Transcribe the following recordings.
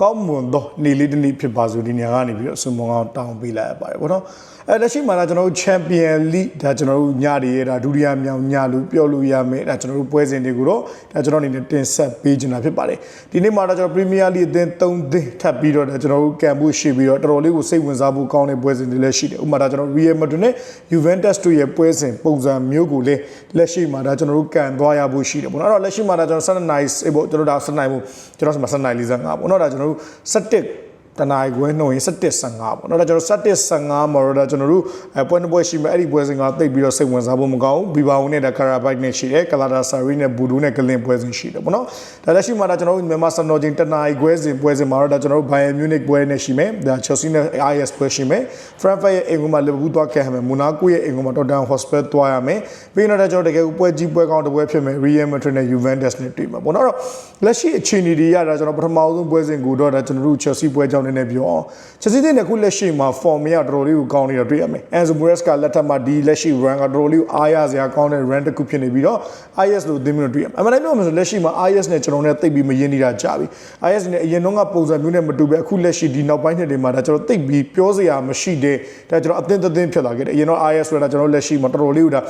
ကောင်းမွန်သောနေ့လေးတစ်နေ့ဖြစ်ပါစို့ဒီနေရာကနေပြီးတော့ဆုမွန်အောင်တောင်းပေးလိုက်ရပါတယ်ဘောနော်အဲလက်ရှိမှာတော့ကျွန်တော်တို့ Champion League ဒါကျွန်တော်တို့ညတွေရဲ့ဒါဒုတိယမြောက်ညလို့ပြောလို့ရမယ်ဒါကျွန်တော်တို့ပွဲစဉ်တွေကိုတော့ဒါကျွန်တော်အနေနဲ့တင်ဆက်ပေးချင်တာဖြစ်ပါတယ်ဒီနေ့မှာတော့ကျွန်တော် Premier League အသင်း3သင်းထပ်ပြီးတော့ဒါကျွန်တော်တို့ကံဖို့ရှိပြီးတော့တော်တော်လေးကိုစိတ်ဝင်စားဖို့ကောင်းတဲ့ပွဲစဉ်တွေလည်းရှိတယ်ဥပမာဒါကျွန်တော် Real Madrid နဲ့ Juventus တို့ရဲ့ပွဲစဉ်ပုံစံမျိုးကိုလည်းလက်ရှိမှာဒါကျွန်တော်တို့ကန်သွားရဖို့ရှိတယ်ပေါ့နော်အဲ့တော့လက်ရှိမှာဒါကျွန်တော်7 night ပေါ့ကျွန်တော်ဒါ7 night ဖို့ကျွန်တော်7 night 45ပေါ့နော်ဒါကျွန်တော်တို့7 တနင်္ဂွေနှုံရင်17:15ပေါ့နော်ဒါကျွန်တော်17:15မှာတော့ကျွန်တော်တို့အဲပွဲနှစ်ပွဲရှိမယ်အဲ့ဒီပွဲစဉ်ကတိတ်ပြီးတော့စိတ်ဝင်စားဖို့မကောင်းဘူးဘီဘာဝနဲ့ဒါကာရာဘိုက်နဲ့ရှိတယ်ကလာဒါဆာရီနဲ့ဘူဒူနဲ့ဂလင်ပွဲစဉ်ရှိတယ်ပေါ့နော်ဒါလက်ရှိမှာဒါကျွန်တော်တို့မြန်မာစံတော်ချိန်တနင်္ဂွေစဉ်ပွဲစဉ်မှာတော့ဒါကျွန်တော်တို့ဘိုင်ယန်မြူနစ်ပွဲနဲ့ရှိမယ်ဒါချယ်ဆီနဲ့ IS ပွဲရှိမယ်ဖရန်ဖတ်ရဲ့အင်္ဂလန်မှာလီဗာပူးသွားခဲ့ရမယ်မူနာကိုရဲ့အင်္ဂလန်မှာတော့ဒန်ဟော့စပယ်သွားရမယ်ပြီးတော့ဒါကျွန်တော်တကယ်ပွဲကြီးပွဲကောင်းတစ်ပွဲဖြစ်မယ် Real Madrid နဲ့ Juventus နဲ့တွေ့မှာပေါ့နော်အဲ့တော့လက်ရှိအခြေအနေတွေရတာကျွန်တော်ပထမဆုံးပွဲစဉ်ကိုတော့ဒါကျွန်တော်တို့ Chelsea ပွဲကြောင့်နေနေပြောအောင်ချက်စီးတဲ့ခုလက်ရှိမှာ form ရတော်တော်လေးကိုကောင်းနေတာတွေ့ရမယ်။ Enzo Morales ကလက်ထက်မှာဒီလက်ရှိ run ကတော်တော်လေးကိုအားရစရာကောင်းတဲ့ run တစ်ခုဖြစ်နေပြီးတော့ IS လို့သင်ပြီးတော့တွေ့ရမယ်။အမှန်တမ်းပြောမှဆိုလက်ရှိမှာ IS နဲ့ကျွန်တော်နဲ့တိတ်ပြီးမရင်းနေတာကြာပြီ။ IS နဲ့အရင်တော့ကပုံစံမျိုးနဲ့မတူပဲအခုလက်ရှိဒီနောက်ပိုင်းနှစ်တွေမှာဒါကျွန်တော်တိတ်ပြီးပြောစရာမရှိတဲ့ဒါကျွန်တော်အသင်းသင်းဖြစ်လာခဲ့တယ်။အရင်တော့ IS ဆိုတာကျွန်တော်လက်ရှိမှာတော်တော်လေးကိုဒါ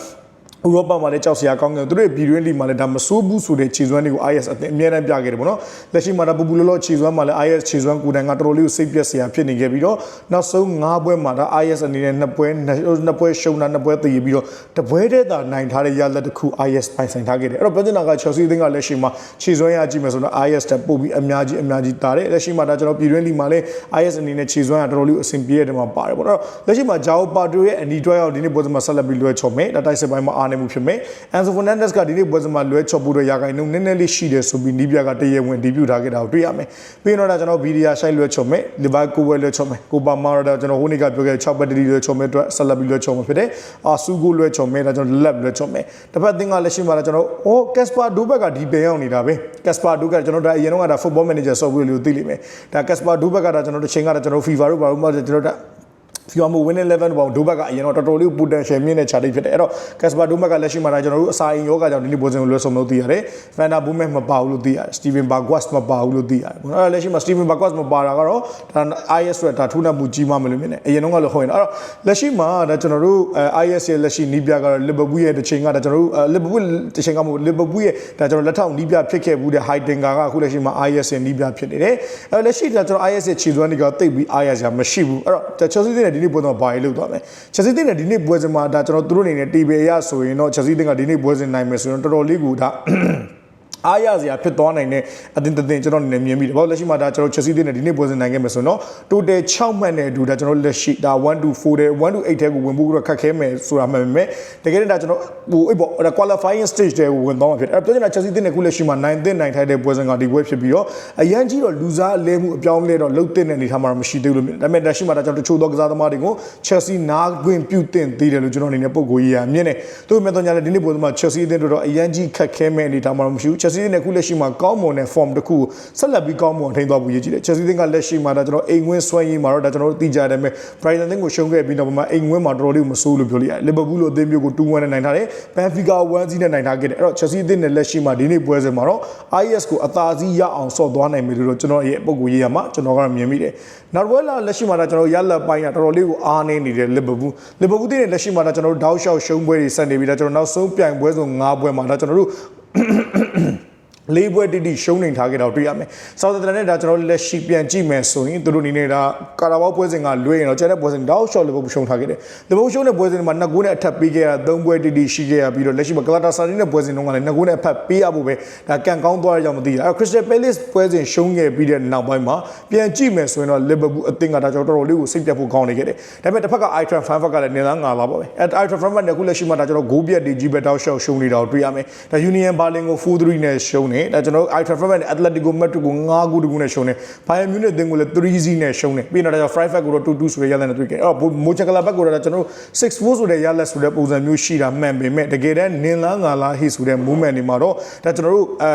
ဥရောပမှာလည်းကြောက်စရာကောင်းတယ်သူတို့ပြည်တွင်းလီမှာလည်းဒါမဆိုးဘူးဆိုတဲ့ခြေစွမ်းတွေကို IS အသင်းအများနဲ့ပြခဲ့တယ်ပေါ့နော်လက်ရှိမှာဒါပူပူလောလောခြေစွမ်းမှာလည်း IS ခြေစွမ်းကိုယ်တိုင်ကတော်တော်လေးကိုစိတ်ပြက်စရာဖြစ်နေခဲ့ပြီးတော့နောက်ဆုံး၅ပွဲမှာဒါ IS အနေနဲ့နှစ်ပွဲနှစ်ပွဲရှုံးတာနှစ်ပွဲတည်ပြီးတော့တပွဲတည်းသာနိုင်ထားတဲ့ရလဒ်တစ်ခု IS ပိုင်ဆိုင်ထားခဲ့တယ်အဲ့တော့ပြောချင်တာက Chelsea အသင်းကလက်ရှိမှာခြေစွမ်းရကြည့်မယ်ဆိုတော့ IS တက်ပို့ပြီးအများကြီးအများကြီးတာတယ်လက်ရှိမှာဒါကျွန်တော်ပြည်တွင်းလီမှာလည်း IS အနေနဲ့ခြေစွမ်းရတော်တော်လေးအဆင်ပြေတဲ့မှာပါတယ်ပေါ့နော်လက်ရှိမှာ Jao Pato ရဲ့အနီတွဲရောက်ဒီနေ့ပွဲစဉ်မှာဆက်လက်ပြီးလွှဲချော်မယ်ဒါတိုက်စစ်ပိုင်းမှာအားနေမှုဖြစ်မယ် Enzo Fernandez ကဒီနေ့ပွဲစဉ်မှာလွှဲချော်ဖို့တော့ရာဂိုင်နှုန်းနည်းနည်းလေးရှိတယ်ဆိုပြီးနီးပြကတရေဝင်ဒီပြူထားခဲ့တာကိုတွေ့ရမယ်ပြီးတော့ဒါကျွန်တော်ဗီဒီယာဆိုင်လွှဲချော်မယ်လီဗာကိုဝဲလွှဲချော်မယ်ကိုပါမာရာဒါကျွန်တော်ဟိုနေ့ကပြောခဲ့6ဘက်တရီလွှဲချော်မယ်အတွက်ဆက်လက်ပြီးလွှဲချော်မှာဖြစ်တယ်အာဆူကိုလွှဲချော်မယ်ဒါကျွန်တော်လက်လွှဲချော်မယ်တစ်ဖက်သင်းကလက်ရှိမှာကျွန်တော်အိုးကက်စပါဒိုဘက်ကဒီပင်ရောက်နေတာပဲကက်စပါဒိုကကျွန်တော်ဒါအရင်တော့ကဒါ football manager software လေးကိုသိလိမ့်မယ်ဒါကက်စပါဒိုဘက်ကဒါကျွန်တော်တစ်ချိန်ကဒါကျွန်တော် FIFA တို့ဘာလို့မှကျွန်တော် ဒါ FIFA မို winning 11ပေါင်းဒိုဘက်ကအရင်တော့တော်တော်လေး potential မြင့်တဲ့ chart ဖြစ်တယ်အဲ့တော့ Casper ဒိုဘက်ကလက်ရှိမှာဒါကျွန်တော်တို့အစာအိမ်ယောဂကြောင့်ဒီနေ့ပွဲစဉ်ကိုလွှဲဆုံးလို့သိရတယ် Fanta Boomer မပါဘူးလို့သိရတယ် Steven Bergwijn မပါဘူးလို့သိရတယ်အဲ့တော့လက်ရှိမှာ Steven Bergwijn မပါတာကတော့ဒါ IS ဆိုတဲ့ဒါထူးနှံမှုကြီးမှမလို့မြင်တယ်အရင်တော့ကလည်းဟုတ်ရင်အဲ့တော့လက်ရှိမှာဒါကျွန်တော်တို့ IS ရဲ့လက်ရှိနီးပြကတော့ Liverpool ရဲ့တစ်ချိန်ကဒါကျွန်တော်တို့ Liverpool တစ်ချိန်ကမဟုတ် Liverpool ရဲ့ဒါကျွန်တော်လက်ထောက်နီးပြဖြစ်ခဲ့ဘူးတဲ့ Heidinger ကအခုလက်ရှိမှာ IS ရဲ့နီးပြဖြစ်နေတယ်အဲ့လက်ရှိဒါကျွန်တော် IS ရဲ့ခြေစွမ်းတွေကတိတ်ပြီး IS ရမရှိဘူးအဲ့တော့ Chelsea တဲ့ဒီနေ့ပွဲတော့ဘာလို့သွားမယ်ချက်စီးတင်တဲ့ဒီနေ့ပွဲစဉ်မှာဒါကျွန်တော်တို့အနေနဲ့တီဗီအရဆိုရင်တော့ချက်စီးတင်ကဒီနေ့ပွဲစဉ်နိုင်မယ်ဆိုရင်တော်တော်လေးကိုဒါ အားရစရာဖြစ်သွားနိုင်တဲ့အတင်းတင်းကျွန်တော်အနေနဲ့မြင်မိတယ်။ဘာလို့လက်ရှိမှာဒါကျွန်တော်ချက်စီးတင်တဲ့ဒီနေ့ပွဲစဉ်နိုင်ခဲ့မယ်ဆိုတော့ total 6မှတ်နဲ့အတူဒါကျွန်တော်လက်ရှိဒါ1 to 4တဲ့1 to 8တဲ့ကိုဝင်ဖို့တော့ခက်ခဲမယ်ဆိုတာမှန်ပေမဲ့တကယ်တမ်းဒါကျွန်တော်ဟိုအေးပေါ့ qualifying stage တဲ့ကိုဝင်သွားမှာဖြစ်တယ်။အဲ့တော့ကျွန်တော်ချက်စီးတင်တဲ့ခုလက်ရှိမှာ9တင်နိုင်ထိုက်တဲ့ပွဲစဉ်ကဒီပွဲဖြစ်ပြီးတော့အရန်ကြီးတော့လူစားအလဲမှုအပြောင်းလဲတော့လုတ်တင်တဲ့အနေထားမှာမရှိသေးလို့မြင်တယ်။ဒါပေမဲ့လက်ရှိမှာဒါကျွန်တော်တချို့သောကစားသမားတွေကို Chelsea နားခွင့်ပြုတင်သေးတယ်လို့ကျွန်တော်အနေနဲ့ပုံကိုရေးရမြင်တယ်။သူ့မဲ့တော့ညာလည်းဒီနေ့ပွဲစဉ်မှာ Chelsea အသင်းတို့တော့အရန်ကြီးခက်ခဲမဲ့အနေထားမှာမရှိဘူး။ Chelsea နဲ့ခုလက်ရှိမှာကောင်းမွန်တဲ့ form တစ်ခုကိုဆက်လက်ပြီးကောင်းမွန်ထိန်းသွားဖို့ရည်ကြည်တယ် Chelsea ကလက်ရှိမှာဒါကျွန်တော်အိမ်ဝင်းဆွဲရင်းမှာတော့ဒါကျွန်တော်တို့သိကြတယ်မဲ့ Brighton ကိုရှုံးခဲ့ပြီးတော့မှအိမ်ဝင်းမှာတော်တော်လေးမဆိုးလို့ပြောလို့ရတယ် Liverpool လိုအသင်းမျိုးကို2-1နဲ့နိုင်ထားတယ် Benfica 1-0နဲ့နိုင်ထားခဲ့တယ်အဲ့တော့ Chelsea အသင်းနဲ့လက်ရှိမှာဒီနေ့ပွဲစဉ်မှာတော့ IS ကိုအသာစီးရအောင်ဆော့သွားနိုင်မယ်လို့တော့ကျွန်တော်ရဲ့ပုံကိုရေးရမှာကျွန်တော်ကတော့မြင်မိတယ်နောက်ပွဲလာလက်ရှိမှာဒါကျွန်တော်ရလက်ပိုင်းကတော်တော်လေးကိုအားနေနေတယ် Liverpool Liverpool တင်းနဲ့လက်ရှိမှာဒါကျွန်တော်တို့တောက်လျှောက်ရှုံးပွဲတွေဆက်နေပြီးဒါကျွန်တော်နောက်ဆုံးပြိုင်ပွဲဆုံး၅ပွဲမှာဒါကျွန်တော်တို့ လေးပွဲတိတိရှုံးနေထားခဲ့တော့တွေ့ရမယ်။ဆောက်သတန်နဲ့ဒါကျွန်တော်လက်ရှိပြန်ကြည့်မယ်ဆိုရင်သူတို့အနေနဲ့ဒါကာရာဘောပွဲစဉ်ကလွှဲရင်တော့ကျန်တဲ့ပွဲစဉ်တောက်ရှော့လီဗာပူးရှုံးထားခဲ့တယ်။လီဗာပူးရှုံးတဲ့ပွဲစဉ်မှာနှစ်ဂိုးနဲ့အထက်ပေးခဲ့တာသုံးပွဲတိတိရှိခဲ့ရပြီးတော့လက်ရှိမှာကလာတာဆာရီနဲ့ပွဲစဉ်တုန်းကလည်းနှစ်ဂိုးနဲ့အဖက်ပေးရဖို့ပဲဒါကန်ကောင်းသွားရကြောင်းမသိရ။အဲခရစ္စတယ်ပဲလစ်ပွဲစဉ်ရှုံးခဲ့ပြီးတဲ့နောက်ပိုင်းမှာပြန်ကြည့်မယ်ဆိုရင်တော့လီဗာပူးအသင်းကဒါကျွန်တော်တော်တော်လေးကိုစိတ်ပြတ်ဖို့ကောင်းနေခဲ့တယ်။ဒါပေမဲ့တစ်ဖက်က Itran fan ဘက်ကလည်းနေသားငါလာပါပဲ။အဲ Itran fan ဘက်နဲ့ခုလက်ရှိမှာဒါကျွန်တော်ဂိုးပြက်ဒီကြီးပဲတောက်ရှော့ရှုံးနေတာကိုတွေ့ရမယ်။ဒါ Union Berlin ကို4-3နဲ့ရှုံးနေတယ်ဒါကျွန်တော်တို့ Eintracht Frankfurt နဲ့ Atletico Madrid ကို9ဂိုးတကူနဲ့ရှုံးတယ် Bayern Munich အသင်းကိုလည်း3-0နဲ့ရှုံးတယ်ပြီးတော့ဒါကြောင့် Freiburg ကိုတော့2-2ဆိုတဲ့ရလဒ်နဲ့တွေ့ခဲ့အဲ့တော့ Mönchengladbach ကိုတော့ကျွန်တော်တို့6-4ဆိုတဲ့ရလဒ်ဆိုတဲ့ပုံစံမျိုးရှိတာမှန်ပေမဲ့တကယ်တမ်းနင်လားငါလားဟိဆိုတဲ့ movement တွေမှာတော့ဒါကျွန်တော်တို့အဲ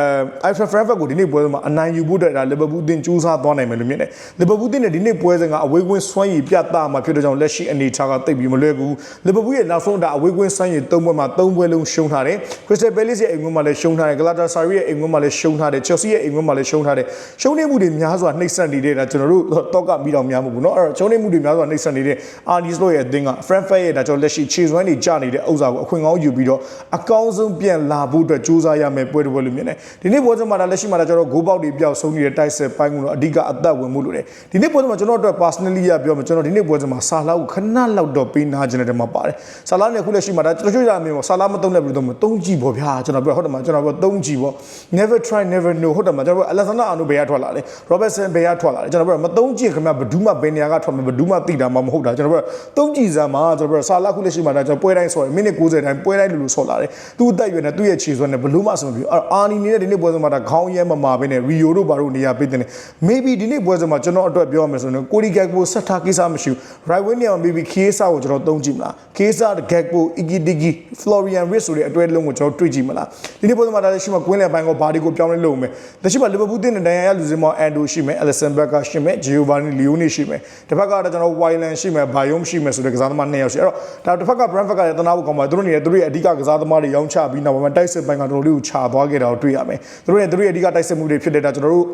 Eintracht Frankfurt ကိုဒီနေ့ပွဲစဉ်မှာအနိုင်ယူဖို့အတွက်ဒါ Liverpool အသင်းကြိုးစားသွားနိုင်မယ်လို့မြင်တယ် Liverpool အသင်းနဲ့ဒီနေ့ပွဲစဉ်ကအဝေးကွင်းစွမ်းရည်ပြသမှာဖြစ်တဲ့ကြောင့်လက်ရှိအနေအထားကတိတ်ပြီးမလွယ်ဘူး Liverpool ရဲ့နောက်ဆုံးဒါအဝေးကွင်းစွမ်းရည်၃ပွဲမှာ၃ပွဲလုံးရှုံးထားတယ် Crystal Palace ရဲ့အိမ်ကွင်းမှာလည်းရှုံးထားတယ် Galatasaray ရဲ့အိမ်ကွင်းမှာလည်းရှုံးထားတယ် Chelsea ရဲ့အိမ်ကွင်းမှာလည်းရှုံးထားတယ်ရှုံးနေမှုတွေများစွာနှိမ့်ဆက်နေတဲ့ဒါကျွန်တော်တို့တော့ကမိတော်များမှုပေါ့နော်အဲ့တော့ရှုံးနေမှုတွေများစွာနှိမ့်ဆက်နေတဲ့ Arnie Slot ရဲ့အသင်းက Frankfurt ရဲ့ဒါကျွန်တော်လက်ရှိခြေစွမ်းတွေကျနေတဲ့ဥစ္စာကိုအခွင့်ကောင်းယူပြီးတော့အကောင်းဆုံးပြန်လာဖို့အတွက်ကြိုးစားရမယ်ပွဲတစ်ပွဲလို့မြင်တယ်ဒီနေ့ပွဲစဉ်မှာဒါလက်ရှိမှာဒါကျွန်တော်ဂိုးပေါက်တွေပြောက်ဆုံးနေတဲ့တိုက်ဆက်ပိုင်းကတော့အဓိကအသက်ဝင်မှုလို့တယ်ဒီနေ့ပွဲစဉ်မှာကျွန်တော်တို့ personally ရပြောမှာကျွန်တော်ဒီနေ့ပွဲစဉ်မှာဆာလာကိုခဏလောက်တော့ပေးနာခြင်းတဲ့မှာပါတယ်ဆာလာနဲ့ခုလက်ရှိမှာဒါကျွန်တော်ကျွေးရမယ်ပေါ့ဆာလာမတုံးတဲ့ဘယ်လိုတော့မတုံးကြည့်ပေါ့ဗျာကျွန်တော်ပြောဟုတ်တယ်မှာကျွန်တော်ပြောတုံးကြည့်ပေါ့ never try never know ဟုတ်တယ်မှာကျွန်တော်ပြော Alexander Arnold ဘယ်ရထွက်လာလဲ Robertson ဘယ်ရထွက်လာလဲကျွန်တော်ပြောမတုံးကြည့်ခင်ဗျဘယ်သူမှဘယ်နေရာကထွက်မှာဘယ်သူမှသိတာမှမဟုတ်တာကျွန်တော်ပြောတုံးကြည့်စမ်းမှာကျွန်တော်ပြောဆာလာခုလက်ရှိမှာဒါကျွန်တော်ပွဲတိုင်းဆော်ရမိနစ်90တိုင်းပွဲတိုင်းလူလူဆော်လာတယ်သူ့အသက်အရွယ်နဲ့သူ့ရဲ့ခြေစွမ်းနဲ့ဘယ်လို့မှအဆင်မပြေဘူးအဲ့အာနီနေတဲ့ဒီနေ့ပွဲစဉ်မှာဒါခေါင်းရဲမမာပဲနဲ့ Rio တို့ဘာတို့နေရာပေးတဲ့ maybe ဒီနေ့ပွဲစဉ်မှာကျွန်တော်အတွက်ပြောရမယ်ဆိုရင်ကိုရီဂက်ကိုဆက်ထားကိစ္စမရှိဘူး right wing နေရာမှာ maybe ခေးစာကိုကျွန်တော်တုံးကြည့်မလားခေးစာဂက်ကို Igidigi Florian Wirtz ဆိုတဲ့အတွဲလုံးကိုကျွန်တော်တွေ့ကြည့်မလားဒီနေ့ပွဲစဉ်မှာဒါလည်းရှိမှကွင်းလယ်ပိုင်းကိုဘာဒီကိုပြောင်းလဲလုပ်မယ်လက်ရှိမှာ Liverpool တင်းတဲ့ဒန်ယာလူစင်မောအန်ဒိုရှိမယ် Alisson Becker ရှိမယ် Giovanni Leone ရှိမယ်တစ်ဖက်ကတော့ကျွန်တော် Wyland ရှိမယ် Bayom ရှိမယ်ဆိုတဲ့ကစားသမားနှစ်ယောက်ရှိအဲ့တော့ဒါတစ်ဖက်က Brentford ကလည်းတနာဖို့ကောင်းပါတယ်သူတို့နေတယ်သူတို့ရဲ့အဓိကကစားသမားတွေရောင်းချပြီးနောက်ပိုင်းတိုက်စစ်ပိုင်းကတော်တော်လေးကိုခြာသွားခဲ့တာကိုတွေ့ရမယ်သူတို့ရဲ့သူတို့ရဲ့အဓိကတိုက်စစ်မှုတွေဖြစ်တဲ့ဒါကျွန်တော်တို့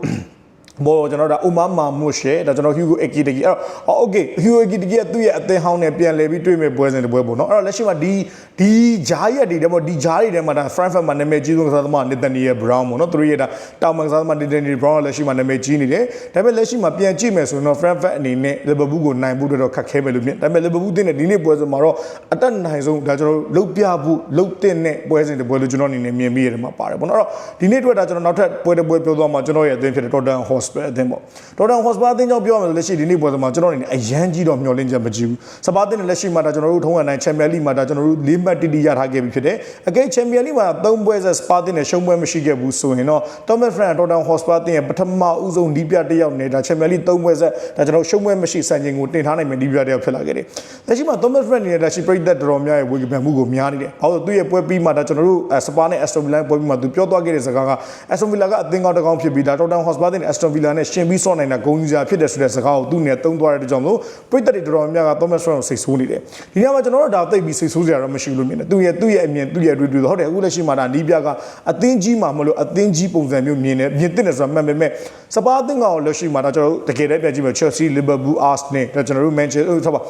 ဘောကျွန်တော်ဒါအိုမာမာမွတ်ရှေဒါကျွန်တော် Hugo Ekitiki အဲ့တော့ okay Hugo Ekitiki ကသူ့ရဲ့အသင်းဟောင်းနဲ့ပြန်လဲပြီးတွေ့မဲ့ပွဲစဉ်တစ်ပွဲပေါ့နော်အဲ့တော့လက်ရှိမှာဒီဒီဂျားရက်တွေတဲ့ပေါ့ဒီဂျားတွေထဲမှာဒါ Frankfurt မှာနာမည်ကြီးဆုံးကစားသမား Nathaniel Brown ပေါ့နော်သူတို့ရဲ့ဒါတောင်ပန်ကစားသမား Nathaniel Brown ကလက်ရှိမှာနာမည်ကြီးနေတယ်ဒါပေမဲ့လက်ရှိမှာပြန်ကြည့်မယ်ဆိုရင်တော့ Frankfurt အနေနဲ့ Liverpool ကိုနိုင်ဖို့တော့ခက်ခဲပဲလို့မြင်ဒါပေမဲ့ Liverpool တင်းတဲ့ဒီနေ့ပွဲစဉ်မှာတော့အတက်နိုင်ဆုံးဒါကျွန်တော်လုတ်ပြဖို့လုတ်တင်တဲ့ပွဲစဉ်တစ်ပွဲလို့ကျွန်တော်အနေနဲ့မြင်ပြီးရတယ်မှာပါတယ်ပေါ့နော်အဲ့တော့ဒီနေ့အတွက်ဒါကျွန်တော်နောက်ထပ်ပွဲတစ်ပွဲပြောသွားမှာကျွန်တော်ရဲ့အသင်းဖြစ်တဲ့ Tottenham Hotspur အသင်းပေါ့ Tottenham Hotspur အသင်းကြောင့်ပြောရမယ်ဆိုလက်ရှိဒီနေ့ပွဲစဉ်မှာကျွန်တော်အနေနဲ့အရန်ကြီးတော့မျှော်လင့်ချက်မကြည့်ဘူးစပါးတင်တဲ့လက်ရှိမှာဒါကျွန်တော်တို့ထုံးရနိုင် Champions League မှာဒါကျွန်တော်တို့၄မှတ်တိတိရထားခဲ့ပြီဖြစ်တယ်အကဲ Champions League မှာ၃ပွဲဆက်စပါးတင်နဲ့ရှုံးပွဲမရှိခဲ့ဘူးဆိုရင်တော့ Thomas Frank Tottenham Hotspur အသင်းရဲ့ပထမဦးဆုံးဒီးပြတစ်ယောက်နဲ့ဒါ Champions League ၃ပွဲဆက်ဒါကျွန်တော်ရှုံးပွဲမရှိစံချိန်ကိုတင်ထားနိုင်မယ်ဒီးပြတစ်ယောက်ဖြစ်လာခဲ့တယ်လက်ရှိမှာ Thomas Frank နဲ့လက်ရှိပြည်သက်တော်တော်များရဲ့ဝေကံမှုကိုများနေတယ်ဘာလို့သူ့ရဲ့ပွဲပြီးမှဒါကျွန်တော်တို့စပါးနဲ့ Aston Villa ပွဲပြီးမှသူပြောသွားခဲ့တဲ့စကားက Aston Villa ကအသင်းကောင်းတစ်ကောင်ဖြစ်ပြီးဒါ Tottenham Hotspur အသင်းနဲ့ Aston Villa နဲ့ရှင်ပြီးဆော့နိုင်တာဂုဏ်ယူစရာဖြစ်တယ်ဆိုတဲ့စကားကိုသူ့နဲ့တုံးသွားတဲ့ကြောင့်မလို့ပြည်သက်တွေတော်တော်များများက Thomas Frank ကိုစိတ်ဆိုးနေတယ်ဒီနေ့မှာကျွန်တော်တို့ဒါသိပ်ပြီးစိတ်ဆိုးစရာတော့မရှိဘူးလို့မြင်တယ်သူ့ရဲ့သူ့ရဲ့အမြင်သူ့ရဲ့တွေးတွေးဟုတ်တယ်အခုလက်ရှိမှာဒါနီးပြကအသင်းကြီးမှာမလို့အသင်းကြီးပုံစံမျိုးမြင်တယ်မြင်တဲ့ဆိုတာမှန်ပေမဲ့စပါးအသင်းကောင်လက်ရှိမှာဒါကျွန်တော်တို့တကယ်တည်းပြန်ကြည့်မယ် Chelsea Liverpool Arsenal ဒါကျွန်တော်တို့ Manchester ဟုတ်ပါ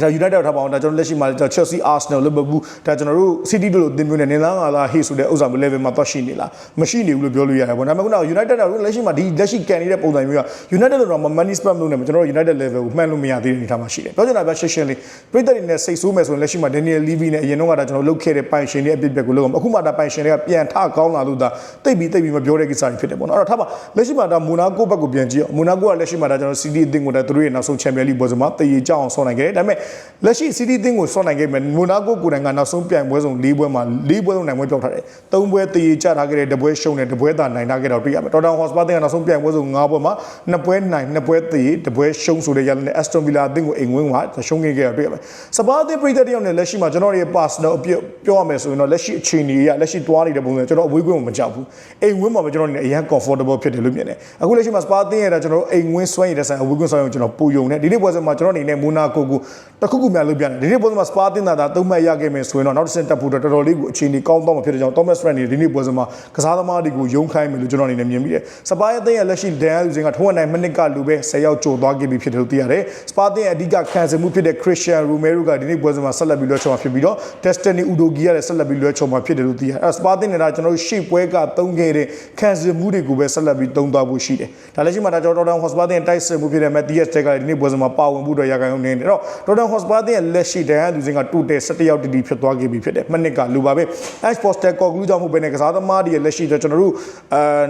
ဒါ United ထားပါအောင်ဒါကျွန်တော်လက်ရှိမှာကျွန်တော် Chelsea Arsenal Liverpool ဒါကျွန်တော်တို့ City တို့လိုအသင်းမျိုးနဲ့နင်လားငါလားဟေ့ဆိုတဲ့ဥစ္စာမျိုး level မှာတော့ရှိနေလားမရှိနေဘူးလို့ပြောလို့ရတယ်ပေါ့ဒါပေမဲ့ခုနက United ကလက်ရှိမှာဒီလက်ရှိကန်နေတဲ့ပုံစံမျိုးက United လို့တော့ money spam လုပ်နေမှာကျွန်တော်တို့ United level ကိုမှန်းလို့မရသေးတဲ့အနေအထားမှာရှိတယ်ပြောချင်တာပြရှင်းရှင်းလေးပြည်သက်တွေနဲ့စိတ်ဆိုးမယ်ဆိုရင်လက်ရှိမှာ Daniel Levy နဲ့အရင်တော့ကဒါကျွန်တော်လုပ်ခဲ့တဲ့ပိုင်ရှင်တွေအပြစ်ပြက်ကိုလုပ်အောင်အခုမှဒါပိုင်ရှင်တွေကပြန်ထကောင်းလာလို့ဒါတိတ်ပြီးတိတ်ပြီးမပြောတဲ့ကိစ္စတွေဖြစ်တယ်ပေါ့နော်အဲ့တော့ထားပါလက်ရှိမှာဒါမူနာကိုဘက်ကိုပြန်ကြည့်အောင်မူနာကိုကလက်ရှိမှာဒါကျွန်တော် CD အသင်းကိုဒါသူတို့ရဲ့နောက်ဆုံး Champions League ပွဲစဉ်မှာတည်ရကြအောင်ဆောင်းနိုင်ခဲ့တယ်ဒါပေမဲ့လက်ရှိ CD အသင်းကိုဆော့နိုင်ခဲ့မယ်မူနာကိုကိုယ်တိုင်ကနောက်ဆုံးပြိုင်ပွဲဆုံး၄ပွဲမှာ၄ပွဲလုံးနိုင်ပွဲပြောက်ထားတယ်၃ပွဲတည်ရကြထားခဲ့တဲ့တပွဲရှုံးတယ်တပွဲသာနိုင်ထားခဲ့တော့တွေ့ရမယ်တော်တောင်ဟော့စပါအသင်းကနောက်ဆုံးပြိုင်ပွဲဆုံး၅ပွဲမှာနှစ်ပွဲနိုင်နှစ်ပွဲတည်တပွဲရှုံးဆိုတဲ့ရလနဲ့ Aston Villa အသင်းကိုအိမ်ဝင်းမှာရှုံးခဲ့ကြတော့တွေ့ရမယ်စပါအသင်းပြည်သက်တယောက်နဲ့လက်ရှိမှာကျွန်တော်ရဲ့ personal အပြပြောရမယ်ဆိုရင်တော့လက်ရှိအခြေအနေအရလက်ရှိတွားနေတဲ့ပုံစံကျွန်တော်အဝေးကွင်းကိုမကြောက်ဘူးအိမ်ဝင်းမှာပဲကျွန်တော်အနေနဲ့အရင် comfortable ဖြစ်တယ်လို့မြင်တယ်အခုလက်ရှိမှာစပါအသင်းရဲ့ဒါကျွန်တော်အိမ်ဝင်းစွမ်းရည်တဲ့ဆိုင်အဝေးကွင်းစွမ်းရည်ကိုကျွန်တော်ပူယုံနေဒီနေ့ပွဲစဉ်မှာကျွန်တော်အနေနဲ့မူနာကိုကို တခုခုများလုပ်ပြတယ်ဒီနေ့ပွဲစဉ်မှာစပါအသင်းသာသာသုံးမှတ်ရခဲ့မယ်ဆိုရင်တော့နောက်တစ်ဆင့်တက်ဖို့တော့တော်တော်လေးကိုအခြေအနေကောင်းတော့မှာဖြစ်တဲ့ကြောင့် Thomas Frank ဒီနေ့ပွဲစဉ်မှာကစားသမားတွေကိုယုံခိုင်းမယ်လို့ကျွန်တော်အနေနဲ့မြင်မိတယ်စပါအသင်းရဲ့လက်ရှိဒန်လူစင်ကထုံးနိုင်မိနစ်ကလူပဲ10ယောက်ကျော်သွားခဲ့ပြီဖြစ်တယ်လို့သိရတယ်စပါအသင်းရဲ့အဓိကခံစစ်မှုဖြစ်တဲ့ Christian Romero ကဒီနေ့ပွဲစဉ်မှာဆက်လက်ပြီးလွှဲချော်မှာဖြစ်ပြီးတော့ Destiny Udogi ကလည်းဆက်လက်ပြီးလွှဲချော်မှာဖြစ်တယ်လို့သိရတယ်အဲစပါအသင်းနဲ့ဒါကျွန်တော်တို့ရှေ့ပွဲကသုံးခဲ့တဲ့ခံစစ်မှုတွေကိုပဲဆက်လက်ပြီးသုံးသွားဖို့ရှိတယ်ဒါလက်ရှိမှာဒါကျွန်တော်တော်တော် Hotspur အသင်းတိုက်စစ်မှုဖြစ်တဲ့ Matthias Tech ကဒီနေ့ပွဲစဉ်မှာပါဝင်ဖို့အတွက်ရခိုင်အောင်နေတယ်အဲ့တော့တော်တော် Hotspur အသင်းရဲ့လက်ရှိဒန်လူစင်ကတူတယ်17ယောက်တီတီဖြစ်သွားခဲ့ပြီဖြစ်တယ်မိနစ်ကလူပါပဲ Ash Poster ကော်ကလူးကြောင့်မဟုတ်ဘဲနဲ့ကစားသမားတွေရဲ့လက်ရှိတော့ကျွန်တော်တို့အာ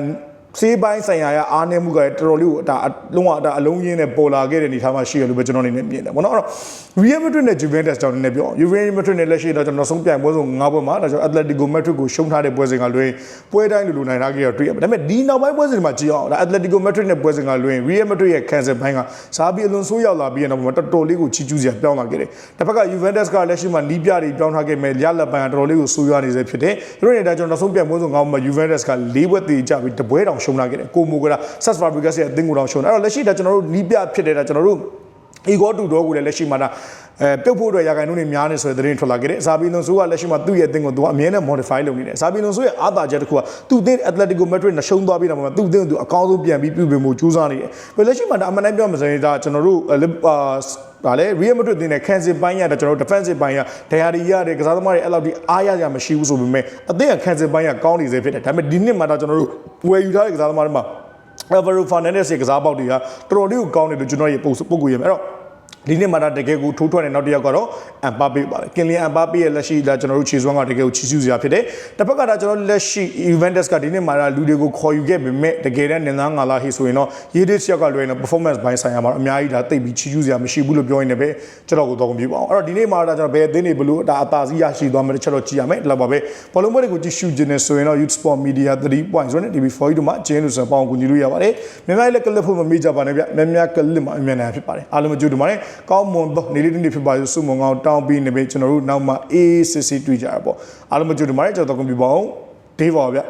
စေးပိုင်းဆိုင်ရာရအားနည်းမှုကလည်းတော်တော်လေးကိုဒါအလုံးဝဒါအလုံးရင်းနဲ့ပေါ်လာခဲ့တဲ့အနေအထားမှာရှိရလို့ပဲကျွန်တော်အနေနဲ့မြင်တယ်ပေါ့နော်အဲ့တော့ Real Madrid နဲ့ Juventus တောင်နည်းနည်းပြော Real Madrid နဲ့လက်ရှိတော့ကျွန်တော်ဆုံးပြိုင်ပွဲဆုံး၅ပွဲမှာဒါကြောင့် Atletico Madrid ကိုရှုံးထားတဲ့ပွဲစဉ်ကလွှဲပွဲတိုင်းလိုလိုနိုင်ထားကြရတွေ့ရမယ်ဒါပေမဲ့ဒီနောက်ပိုင်းပွဲစဉ်တွေမှာကြည့်အောင်ဒါ Atletico Madrid နဲ့ပွဲစဉ်ကလွှဲ Real Madrid ရဲ့ cancel ဘိုင်းကစားပြီးအလွန်ဆိုးရောက်လာပြီးတဲ့နောက်မှာတော်တော်လေးကိုချီကျူးစရာပြောင်းလာခဲ့တယ်တစ်ဖက်က Juventus ကလက်ရှိမှာနီးပြတွေပြောင်းထားခဲ့မယ်ရလက်ပိုင်းကတော်တော်လေးကိုဆိုးရွားနေစေဖြစ်တယ်သူတို့နေတာကျွန်တော်နောက်ဆုံးပြိုင်ပွဲဆုံး၅ပွဲမှာ Juventus က၄ပွဲတည်ကြပြီးတပွဲတောင်ရှုံးလာခဲ့တယ်ကိုမိုကရာ Sas Fabregas ရဲ့အသင်းကိုတောင်ရှုံးတယ်အဲ့တော့လက်ရှိဒါကျွန်တော်တို့နီးပြဖြစ်တဲ့ဒါကျွန်တော်တို့ အီဂေါတူတော့ကိုလည်းလက်ရှိမှာဒါအဲပြုတ်ဖို့အတွက်ရာခိုင်နှုန်းတွေများနေဆိုတဲ့သတင်းထွက်လာခဲ့တယ်။ဇာဘီလွန်ဆိုကလက်ရှိမှာသူ့ရဲ့အသင်းကိုသူကအမြဲတမ်း modify လုပ်နေတယ်။ဇာဘီလွန်ဆိုရဲ့အားသာချက်တစ်ခုကသူ့အသင်း Atletico Madrid နဲ့ရှုံးသွားပြီးတော့မှသူ့အသင်းကိုသူအကောင်းဆုံးပြန်ပြီးပြုပြင်ဖို့ကြိုးစားနေတယ်။ပြီးလက်ရှိမှာဒါအမှန်တမ်းပြောမှဆိုရင်ဒါကျွန်တော်တို့အာဒါလေ Real Madrid တင်တဲ့ cancel ပိုင်းရတဲ့ကျွန်တော်တို့ defensive ပိုင်းရဒယာရီရတဲ့ကစားသမားတွေအဲ့လောက်ဒီအားရကြမရှိဘူးဆိုပေမဲ့အသင်းက cancel ပိုင်းရကောင်းနေစေဖြစ်တယ်။ဒါပေမဲ့ဒီနှစ်မှာတော့ကျွန်တော်တို့ဝယ်ယူထားတဲ့ကစားသမားတွေမှာ Alvaro Fernandez ရဲ့ကစားပေါက်တွေကတော်တော်လေးကိုကောင်းတယ်လို့ကျွန်တော်ရဲ့ပုံပုံကိုရမယ်အဲ့တော့ ဒီနေ့မှာဒါတကယ်ကိုထိုးထွက်တဲ့နောက်တစ်ယောက်ကတော့အမ်ပါပေပါလေကင်လီယန်အမ်ပါပေရဲ့လက်ရှိဒါကျွန်တော်တို့ခြေစွမ်းကတကယ်ကိုချီဆူးစရာဖြစ်တယ်တစ်ဖက်ကဒါကျွန်တော်လက်ရှိ Juventus ကဒီနေ့မှာဒါလူတွေကိုခေါ်ယူခဲ့ပေမဲ့တကယ်တမ်းနင်သားငါလာဟေးဆိုရင်တော့ရေးဒစ်ချက်ကလွယ်နေ performance ဘိုင်းဆိုင်ရာမှာအများကြီးဒါတိတ်ပြီးချီဆူးစရာမရှိဘူးလို့ပြောရင်လည်းပဲကျွန်တော်ကိုတော့ပြပါအောင်အဲ့တော့ဒီနေ့မှာဒါကျွန်တော်ဘယ်အသင်းတွေဘလို့ဒါအသာစီးရရှိသွားမယ်တစ်ချက်တော့ကြည့်ရမယ်ဒီလောက်ပါပဲဘောလုံးပွဲတွေကိုကြည့်ရှုခြင်းနဲ့ဆိုရင်တော့ Youth Sport Media 3.0နဲ့ TV4 တို့မှာကျင်းလို့ဆိုပေါင်းကူညီလို့ရပါတယ်မြန်မာလည်းကလစ်ဖို့မမေ့ကြပါနဲ့ဗျမြန်မာကလစ်မှာအမြန်နိုင်ဖြစ်ပါတယ်အားလုံးကြိုးတူပါတယ်ကောင်းမွန်သောနေလေးတစ်နေ့ဖြစ်ပါစေဆုမွန်ကောင်းတောင်းပြီးနေပြီကျွန်တော်တို့နောက်မှအေးစစ်စစ်တွေ့ကြရပါပေါ့အားလုံးကြိုးတူပါတယ်ကျွန်တော်တို့ကွန်ပျူတာအောင်ဒေးပါဗျ